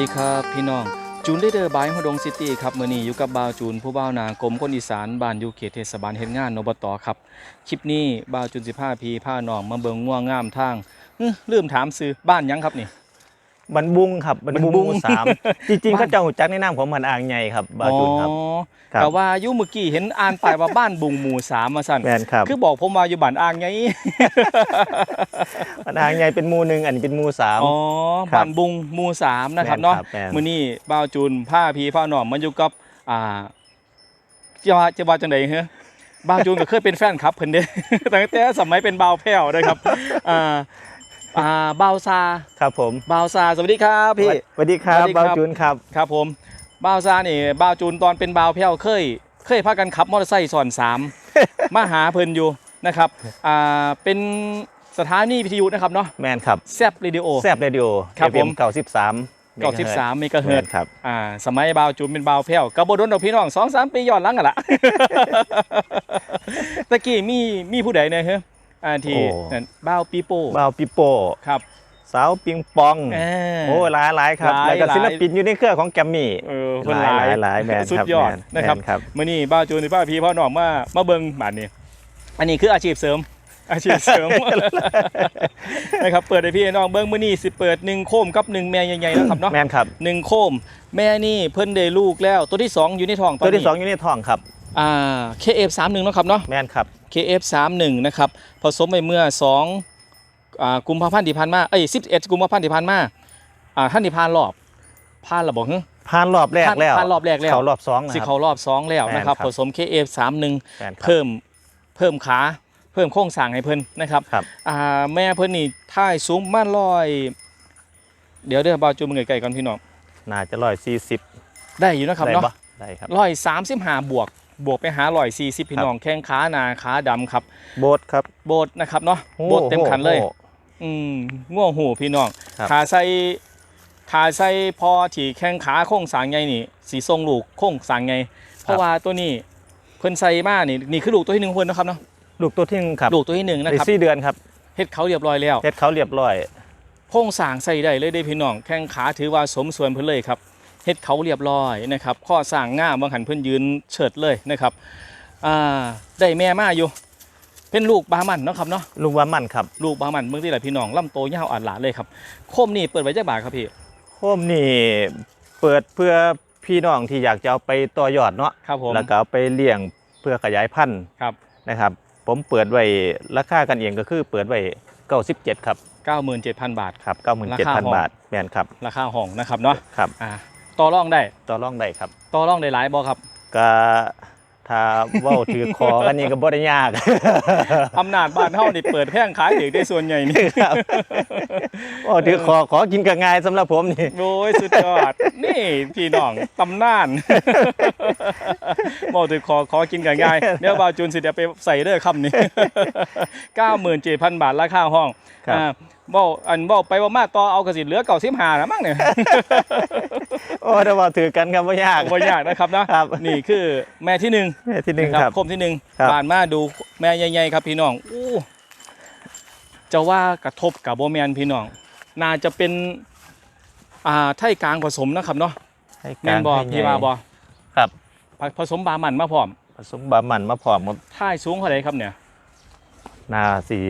ดีครับพี่น้องจูนได้เดอร์บายฮอดงซิตี้ครับมื้อนี้อยู่กับบ่าวจูนผู้บ่าวนางกรมคนอีสานบ้านอยู่เขตเทศบาลเฮ็ดงานอบตครับคลิปนี้บ่าวจูน15พีพาน้องมาเบิงง่วงงามทางอื้อลืมถามซื้อบ้านยังครับนี่ บันบุงครับบันบุงบันบุงหมู่สามจริงๆบ้านเขาเจ้าหูจักในนามของมันอ่างใหญ่ครับบาจุนครับอ๋อครับแต่ว่าอยู่เมื่อกี้เห็นอ่านป้ายว่าบ้านบุงหมู่สามมาสั่นแมนครับคือบอกผมว่าอยู่บ้านอ่างไงมันอ่างใหญ่เป็นหมู่หนึ่งอันนี้เป็นหมู่สามอ๋อครับบ้านบุงหมู่สามนะครับแม่นเนาะครับแม่นมื้อนี้บ่าวจูนผ้าพีผ้าหนอมมันอยู่กับอ่าจะว่าจะว่าจังได๋เฮ้บ่าวจูนก็เคยเป็นแฟนคลับเพิ่นเด้ตั้งแต่สมัยเป็นบ่าวแพ้วนะครับอ่า อ่าบ่าวซาครับผมบ่าวซาสวัสดีครับพี่ สวัสดีครับสวัสดีครับ บาจุนครับ ครับผมบ่าวซานี่บ่าวจูนตอนเป็นบ่าวแพ้วเคย เคยพากันขับมอเตอร์ไซค์สอนสาม มาหาเพิ่นอยู่นะครับอ่าเป็นสถานีวิทยุนะครับเนาะแมนครับแซบเรดิโอ แซบเรดิโอครับผม เก่าสิบสามเก้าสิบสามเมกะเฮิเฮิร์รตตซ์ครับ อ่าสมัยบาวจูนเป็นบาวแพ้วกระโบดนดอกพี่น้องสองสามปีย้อนหลังกันละ ตะกี้มีมีผู้ใดเนี่ยเฮ้ย อ่าที่โอ้ นั่นบาวปีโป้บาวปิโป้ครับ สาวปิงปอง เออโอ้หลายหลายครับหลายแล้วก็หลาย ศิลปินอยู่ในเครือของแกรมมี่เออคนหหลาลายยหลายหลายแมนสุดครับยอดแมนะครับแมครับมื่อนี้บาวจูนหรือบ้าวพี่พ่อน้องมามาเบิ่งบ้านนี้อันนี้คืออาชีพเสริม อาชีพเสริม นะครับเปิดให้พี่น้องเบิ่งมื่อนี้สิเปิดหนึ่งโคมกับหนึ่งแม่ใหญ่ๆนะครับเนาะแมนครับ หนึ่งโคม แม่นี่เพิ่นได้ลูกแล้วตัวที่สองอยู่ในท้องตอนตัวนี้ที่สองอยู่ในท้องครับ อ่า KF31 เนาะครับเนาะ แมนครับ KF31 นะครับผสมไปเมื่อ2อ่ากุมภาพันธ์ที่ผ่านมาเอ้ย11 กุมภาพันธ์ที่ผ่านมาอ่าท่านที่ผ่านรอบผ่านระบบฮึผ่านรอบแรกผ่านแล้วผ่านรอบแรกแล้วเขารอบสองนะสิครับเขารอบ2แล้วนะครับแม่นครับผสม KF31 แมนครับเพิ่มเพิ่มขาเพิ่มโครงสร้างให้เพิ่นนะครับครับอ่าแม่เพิ่นนี่ท่ายสูงประมาณร้อย เดี๋ยวเดี๋ยวบ่าวจูมือไกลๆก่อนพี่น้องน่าจะร้อยสี่สิบได้อยู่นะครับได้เนาะปะได้ครับร้อยสามสิบห้าบวก บวกไปหาร้อยสี่สิบพี่ครับน้องแข้งขาหนาขาดำครับ โบสครับ โบดนะครับเนาะโอ้โบดเต็มขันเลยโอ้อืมง่วงหูพี่น้องครับ ขาใส่ขาใส่พอที่แข้งขาโค้งสร้างไงนี่ สีทรงลูกโค้งสร้างไงเพราะว่าตัวนี้เพิ่นใส่มานี่นี่คือลูกตัวที่หนึ่งของเพิ่นนะครับเนาะลูกตัวที่หนึ่งครับลูกตัวที่หนึ่งนะได้ครับสี่เดือนครับเฮ็ดเขาเรียบร้อยแล้ว เฮ็ดเขาเรียบร้อย โค้งสร้างใส่ได้เลยได้พี่น้อง แข้งขาถือว่าสมส่วนเพิ่นเลยครับ เฮ็ดเขาเรียบร้อยนะครับข้อสร้างง่ามบางหันเพิ่นยืนเฉิดเลยนะครับอ่าได้แม่มาอยู่ เป็นลูกบามันเนาะครับเนาะลูกว่ามันครับลูกบามันเมืองที่ไหนพี่น้องลำโตยาวอัดหลาเลยครับโคมนี่เปิดไว้จักบาทครับพี่โคมนี่เปิดเพื่อพี่น้องที่อยากจะเอาไปต่อยอดเนาะครับผมแล้วก็เอาไปเลี้ยงเพื่อขยายพันธุ์ครับนะครับผมเปิดไว้ราคากันเองก็คือเปิดไว้97ครับ97,000 บาทครับราคาห้อง97,000 บาทแม่นครับราคาห้องนะครับเนาะครับอ่า ต่อรองได้ต่อรองได้ครับต่อรองได้หลายบ่ครับก็ถ้าเว้าถือคอกันนี่ก็บ่ได้ยากอำนาจบ้านเฮานี่เปิดแพงขายถือได้ส่วนใหญ่นี่ครับเว้าถือคอขอกินก็ง่ายสำหรับผมนี่โอ้ยสุดยอดนี่พี่น้องตำนานบอกถึงขอขอกินกันง่ายเดี๋ยวบาวจูนสิเดี๋ยวไปใส่เด้อคำนี้97,000 บาทราคาห้องครับอ่า บอกอันบอกไปว่ามาต่อเอากระสิเหลือเก่าสิบหานะมั้งเนี่ยโอ้ถ้าเว้าถือกันก็บ่ยากบ่ยากนะครับนะครับนี่คือแม่ที่หนึ่งแม่ที่หนึ่งนะครับครับคมที่หนึ่งครับบานมาดูแม่ใหญ่ๆครับพี่น้องอู้จะว่ากระทบกับโบแมนพี่น้อง น่าจะเป็นอ่าไทยกลางผสมนะครับเนาะให้แม่นบอให้พี่ว่าบอครับผสมบามันมาพร้อม ผสมบามันมาพร้อมหมดท่ายสูงเท่าไหร่ครับเนี่ยนาสี่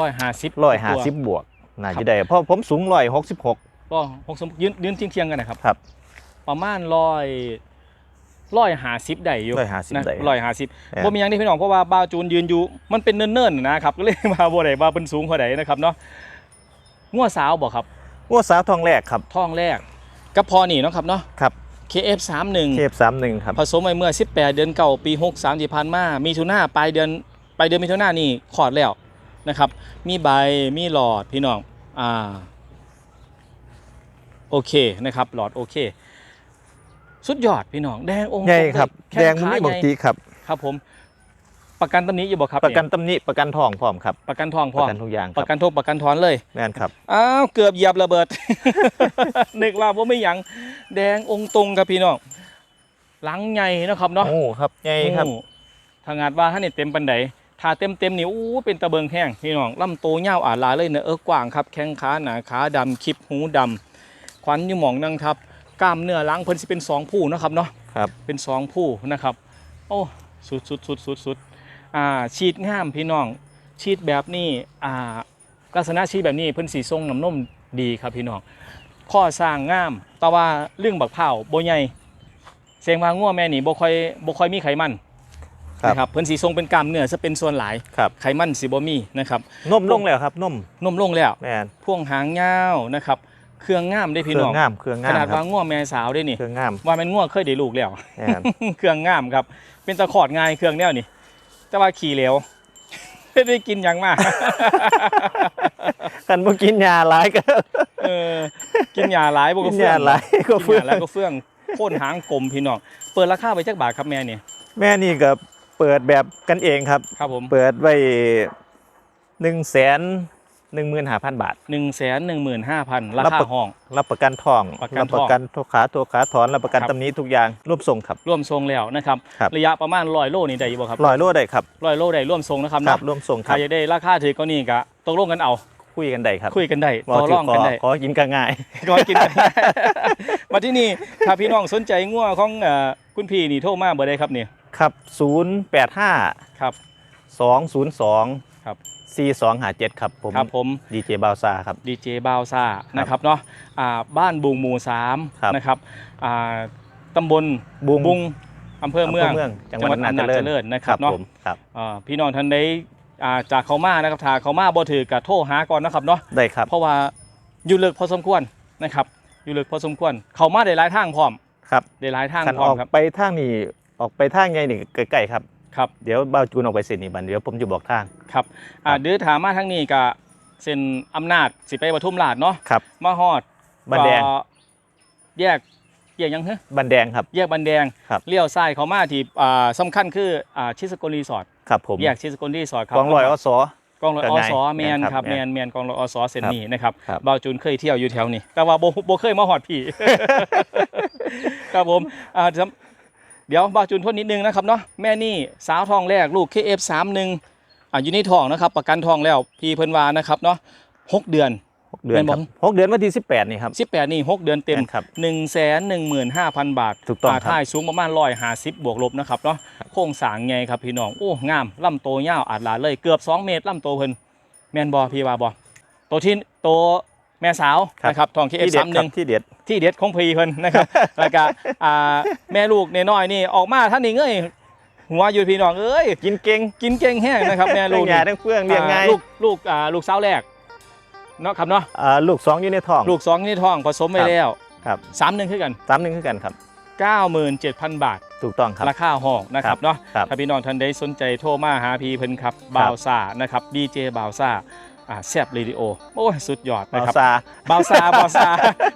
ร้อยห้าสิบร้อยห้าสิบบวก น่าจะได้เพราะผมสูงร้อยหกสิบหกก็หกสมยืนยืนเทียงๆกันนะครับครับ ประมาณร้อยร้อยห้าสิบได้อยู่ร้อยห้าสิบนะได้ร้อยห้าสิบเออบ่มีหยังที่พี่น้องเพราะว่าบาวจูนยืนอยู่มันเป็นเนิ่นๆนะครับก็เลยมาบ่ได้ว่าเป็นสูงเท่าไหร่นะครับเนาะงัวสาวบ่ครับวัวสาวทองแรกครับท้องแรกกับพอนี่เนาะครับเนาะครับ KF31 เคฟสามหนึ่งครับผสมไปเมื่อ 18 เดือนเก่าปี 63ที่ผ่านมามีทุนาปลายเดือนปลายเดือนมิถุนายนนี่ขอดแล้วนะครับ มีใบมีหลอดพี่น้อง อ่าโอเคนะครับ หลอดโอเค สุดยอดพี่น้องแดงองค์ใหญ่ครับแข้แดงมันขาไม่บอกใหญ่ตีครับ ครับผม ประกันตำหนี้อยู่บ่ครับประกันเยตำหนิประกันทองพร้อมครับประกันทองพปร้อระมกันทุกอย่างคปรับระกันโทษประกันถอนเลยแม่นครับอ้าวเกือบเหยียบระเบิดนึกว่าผมไม่หยังแดงองค์ตรงครับพี่น้องหลังใหญ่นะครับเนาะโอ้ครับใหญ่ครับโอ้ถ้างาดว่าท่านนี่เต็มปันได ถ้าเต็มเต็มๆนี่อู้เป็นตะเบิงแห้งพี่น้องลำโตเงาวอาลาเลยเนอะเออกว้างครับแข้งขาหนาขาดำคลิปหูดำขวัญอยู่หมองนั่งทับกล้ามเนื้อหลังเพิ่นสิเป็นสองผู้เนาะครับเนาะครับเป็นสองผู้นะครับโอ้สุดสุดสุดสุดสุดอ่าฉีดงามพี่น้องฉีดแบบนี้อ่าลักษณะฉีดแบบนี้เพิ่นสีทรงน้ำนมดีครับพี่น้องข้อสร้างงามแต่ว่าเรื่องบักเผาวบ่ใหญ่เสียงว่างัวแม่นี่บ่ค่อยบ่ค่อยมีไขมัน ครับ นะครับเพิ่นสีทรงเป็นกล้ามเนื้อจะเป็นส่วนหลายครับไขมันสิบ่มีนะครับนมลงแล้วครับนมนมลงแล้ว แมนพ่วงหางยาวนะครับ เครื่องงามได้เคพี่รื่น้อองงงามเครื่องขงามนาดครัว่าบง่วแม่สาวได้นี่ เครื่องงามว่ามันง่วเคยได้ลูกแล้ว แมน เครื่องงามครับ เป็นตะขอดง่ายเครื่องแนวนี่ แต่ว่าขี่เหลว ไม่ได้กินหยังมาก กันบ่กินยาหลายก็เออกินยาหลายบ่กิก็นเฟื่อยางหลายก็กินเฟื่อยยาแล้วก็เฟื่องโค่นหางกลมพี่น้อง เปิดราคาไปจักบาทครับแม่นี่แม่นี่ก็ เปิดแบบกันเองครับ ครับผมเปิดไว้หนึ่งแสนหนึ่งหมื่นห้าพันบาท1 1 5 0 0 0รารับคาประห้อง รับประกันทอง ประกันทองประกันทุกขาตัวขาถอน รับประกันครับตำหนี้ทุกอย่างรวบส่งครับ ร่วมทรงแล้วนะครับ ครับ ระยะประมาณ100โลนี่ได้อยู่บ่ครับลอยโลได้ครับ100โลได้ร่วมทรงนะครับครับเนาะรวมส่งคใครรับอยากได้ราคาถือก็นี่ก็ตกลงกันเอา คุยกันได้ครับคุยกันได้บ่ต่อถืรองกันได้ ขอกินก็ง่าย ก่อนกิน มาที่นี่ถ้าพี่น้องสนใจงัวของเอ่อคุณพี่นี่โทรมาเบอร์ใดครับเนี่ย ครับ085ครับ202ครับ4257ครับ ผมครับผม ดีเจบาวซาครับ ดีเจบาวซ่านะครับเนาะอ่าบ้านบุงหมู่สามครับนะครับอ่าตำบลบุงบุงอำเภอเมืองเมืองจังหวัดอำนาจจังหวัดอำนาจเจเจริริญญนะครับเนาะ ผมครับ อ่าพี่น้องท่านใดอ่าจากเขามานะครับถ้าเขามาบ่ถือกับโทรหาก่อนนะครับเนาะได้ครับ เพราะว่าอยู่ลึกพอสมควรนะครับอยู่ลึกพอสมควร เขามาได้หลายทางพร้อมครับได้หลายทางคันพร้ออมอกครับ ไปทางนี้ ออกไปทางไงนี่ใกล้ๆครับครับเดี๋ยวบ้าวจูนออกไปเส้นนี้บันเดี๋ยวผมจะบอกทางครับอ่าครับเดี๋ยวถามมาทางนี้กับเส้นอำนาจสิไปปทุมราชเนาะครับมาฮอดบันแดงก็แยกแยกยังฮะบันแดงครับ แยกบันแดงครับเลี้ยวซ้ายเขามาที่อ่าสำคัญคืออ่าชิสโกรีสอร์ทครับผมแยกชิสโกรีสอร์ทครับกองลอยอสกองลอยก็อง่ายสแมนแม่นคครัรับบแมนแมนกองลอยอสเส้นครับนี้นะครับครับบ่าวจูนเคยเที่ยวอยู่แถวนี้ แต่ว่าโบโบเคยมาฮอดพี่ครับผมอ่าจำ เดี๋ยวบ่าวจูนทวนนิดนึงนะครับเนาะแม่นี่สาวทองแรกลูก KF31 อ่าอยู่ในท้องนะครับ ประกันท้องแล้วพี่เพิ่นว่านะครับเนาะหกเดือนหกเดือนแม่นคบ่รับหกเดือนวันที่18นี่ครับ18นี่6เดือนเต็มแม่นครับ1 1 5 0 0 0บาทถูกต้องครับท่ายสูงประมาณ150บวกลบนะครับเนาะโครงสร้างไงครับพี่น้องโอ้งามลำโตยาวอาดหลาเลยเกือบ2เมตรลำโตเพิ่นแมนบอพี่ว่าบอตัวที่ตัว แม่สาวนะครับทองเคเอฟที่เด็สาดมหครันึ่บงที่เด็ดที่เด็ดของพีเพิ่นนะครับแล้วก็อ่าแม่ลูกน้อยๆนี่ออกมาท่านนี่เงยหัวอยู่พี่น้องเอ้ยกินเก่งกินเก่งแห้งนะครับแม่ลูทั้กงหยาทั้งเฟื่องเรียงง่ายอ่าลูกลูกอ่าลูกสาวแรกเนาะครับเนาะอ่าลูกสองอยู่ในท้องลูกสองนี่ท้องผสมไปครับแล้วครับสามหนึ่งคือกันสามหนึ่งคือกันครับ97,000 บาท ถูกต้องครับ ราคาห้องนะครับเนาะครับถ้าพี่น้องท่านใดสนใจโทรมาหาพี่เพิ่นครับบาวซ่านะครับดีเจบาวซ่า อ่าแซบเรดิโอโอ้ยสุดยอดบานะวครับซาบาวซาบาวซา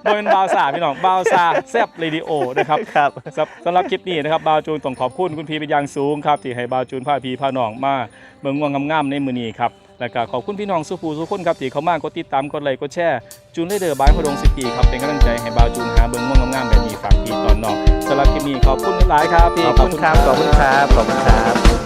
โดยเป็นบาวซาพี่น้องบาวซาแซบเรดิโอนะครับครับสำสำหรับคลิปนี้นะครับบาวจูนต้องขอบคุณคุณพีเป็นอย่างสูงครับที่ให้บาวจูนพาพีพาน้องมาเมืองง่วงงามๆในมือนี้ครับแล้วก็ขอบคุณพี่น้องสุภูสุขคนครับที่เขามากดติดตามกดไลค์กดแชร์จูนเลเดอร์บายพดงสิตีครับเป็นกำลังใจให้บาวจูนหาเมืองง่วงงามๆแบบนี้ฝากพี่ตอนน้องสำหรับคลิปนี้ขอบคุณหลายๆครับพี่ขอบคุณครับขอบคุณครับขอบคุณครับ